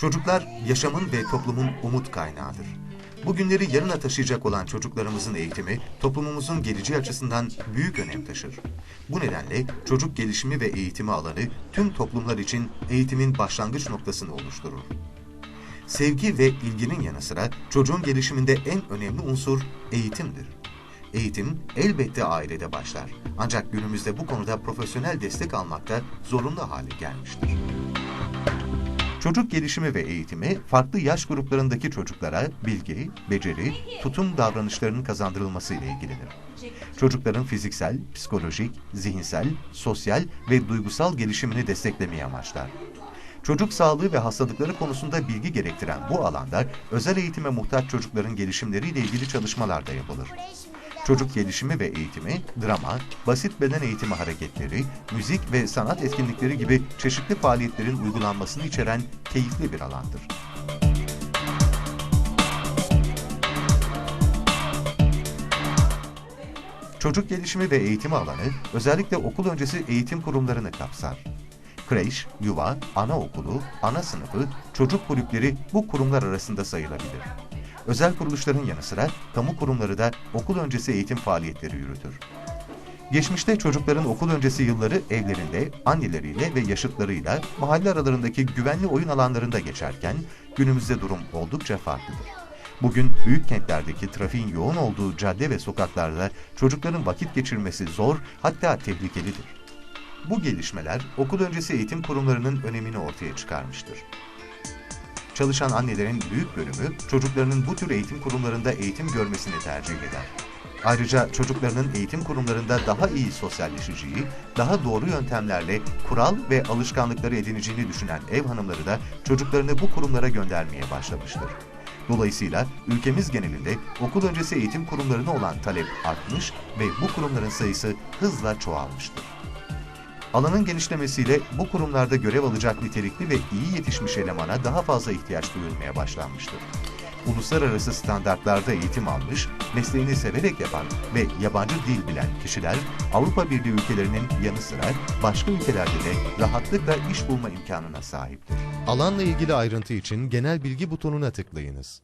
Çocuklar yaşamın ve toplumun umut kaynağıdır. Bugünleri yarına taşıyacak olan çocuklarımızın eğitimi toplumumuzun geleceği açısından büyük önem taşır. Bu nedenle çocuk gelişimi ve eğitimi alanı tüm toplumlar için eğitimin başlangıç noktasını oluşturur. Sevgi ve ilginin yanı sıra çocuğun gelişiminde en önemli unsur eğitimdir. Eğitim elbette ailede başlar. Ancak günümüzde bu konuda profesyonel destek almakta zorunlu hale gelmiştir. Çocuk gelişimi ve eğitimi farklı yaş gruplarındaki çocuklara bilgi, beceri, tutum davranışlarının kazandırılması ile ilgilenir. Çocukların fiziksel, psikolojik, zihinsel, sosyal ve duygusal gelişimini desteklemeyi amaçlar. Çocuk sağlığı ve hastalıkları konusunda bilgi gerektiren bu alanda özel eğitime muhtaç çocukların gelişimleriyle ilgili çalışmalar da yapılır. Çocuk gelişimi ve eğitimi, drama, basit beden eğitimi hareketleri, müzik ve sanat etkinlikleri gibi çeşitli faaliyetlerin uygulanmasını içeren keyifli bir alandır. Çocuk gelişimi ve eğitimi alanı özellikle okul öncesi eğitim kurumlarını kapsar. Kreş, yuva, anaokulu, ana sınıfı, çocuk kulüpleri bu kurumlar arasında sayılabilir. Özel kuruluşların yanı sıra kamu kurumları da okul öncesi eğitim faaliyetleri yürütür. Geçmişte çocukların okul öncesi yılları evlerinde, anneleriyle ve yaşıtlarıyla mahalle aralarındaki güvenli oyun alanlarında geçerken günümüzde durum oldukça farklıdır. Bugün büyük kentlerdeki trafiğin yoğun olduğu cadde ve sokaklarda çocukların vakit geçirmesi zor hatta tehlikelidir. Bu gelişmeler okul öncesi eğitim kurumlarının önemini ortaya çıkarmıştır. Çalışan annelerin büyük bölümü çocuklarının bu tür eğitim kurumlarında eğitim görmesini tercih eder. Ayrıca çocuklarının eğitim kurumlarında daha iyi sosyalleşeceği, daha doğru yöntemlerle kural ve alışkanlıkları edineceğini düşünen ev hanımları da çocuklarını bu kurumlara göndermeye başlamıştır. Dolayısıyla ülkemiz genelinde okul öncesi eğitim kurumlarına olan talep artmış ve bu kurumların sayısı hızla çoğalmıştır. Alanın genişlemesiyle bu kurumlarda görev alacak nitelikli ve iyi yetişmiş elemana daha fazla ihtiyaç duyulmaya başlanmıştır. Uluslararası standartlarda eğitim almış, mesleğini severek yapan ve yabancı dil bilen kişiler Avrupa Birliği ülkelerinin yanı sıra başka ülkelerde de rahatlıkla iş bulma imkanına sahiptir. Alanla ilgili ayrıntı için genel bilgi butonuna tıklayınız.